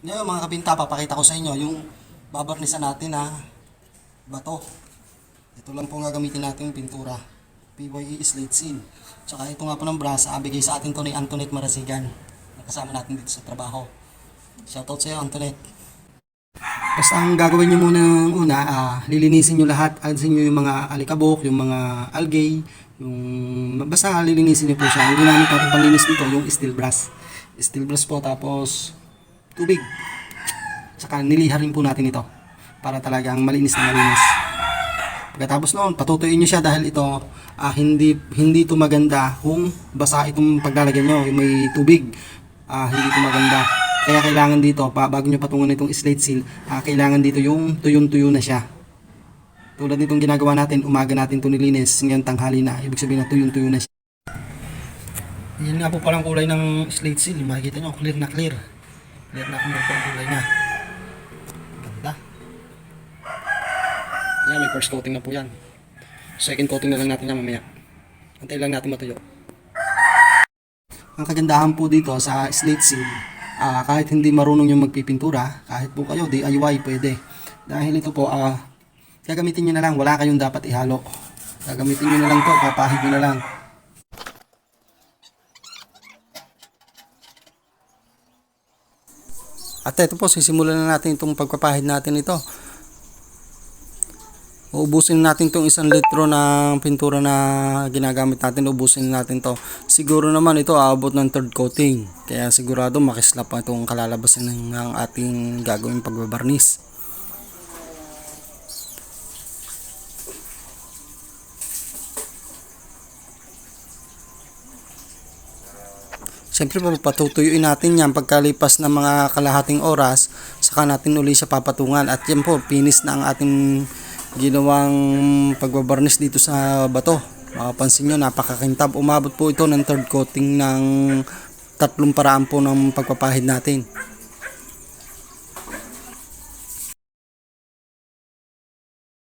Ngayon mga kabinta, papakita ko sa inyo yung babarnisan natin na bato. Ito lang po nga gamitin natin yung pintura. PYE slate seal. Tsaka ito nga po ng brasa, bigay sa atin to ni Antoinette Marasigan. Nakasama natin dito sa trabaho. Shoutout sa iyo, Antoinette. Basta ang gagawin nyo muna ng una, ah, lilinisin nyo lahat. Alisin nyo yung mga alikabok, yung mga algae, yung... Basta lilinisin nyo po siya. Ang ginamit natin panlinis nito, yung steel brush. Steel brush po, tapos tubig. Tsaka niliharin po natin ito para talagang malinis na malinis. Pagkatapos noon, patutuyin nyo siya dahil ito ah, hindi hindi ito maganda kung basa itong paglalagyan nyo, yung may tubig. Ah, hindi ito maganda. Kaya kailangan dito, pa, bago nyo patungan itong slate seal, ah, kailangan dito yung tuyong-tuyo na siya. Tulad nitong ginagawa natin, umaga natin ito nilinis, ngayon tanghali na, ibig sabihin na tuyong-tuyo na siya. Yan nga po palang kulay ng slate seal, makikita nyo, clear na clear. Clear na clear po ang kulay niya. Ganda. Yan, may first coating na po yan. Second coating na lang natin yan mamaya. Antay lang natin matuyo. Ang kagandahan po dito sa slate seal, ah, kahit hindi marunong yung magpipintura, kahit po kayo DIY pwede. Dahil ito po, ah, gagamitin nyo na lang, wala kayong dapat ihalo. Gagamitin nyo na lang to, papahid nyo na lang. At ito po, sisimulan na natin itong pagpapahid natin ito. Uubusin natin itong isang litro ng pintura na ginagamit natin. Uubusin natin to. Siguro naman ito aabot ng third coating. Kaya sigurado makislap pa itong kalalabasan ng, ng ating gagawing pagbabarnis. Siyempre po patutuyuin natin yan pagkalipas ng mga kalahating oras saka natin uli siya papatungan. At yan po pinis na ang ating ginawang pagbabarnis dito sa bato. Makapansin nyo napakakintab. Umabot po ito ng third coating ng tatlong paraan po ng pagpapahid natin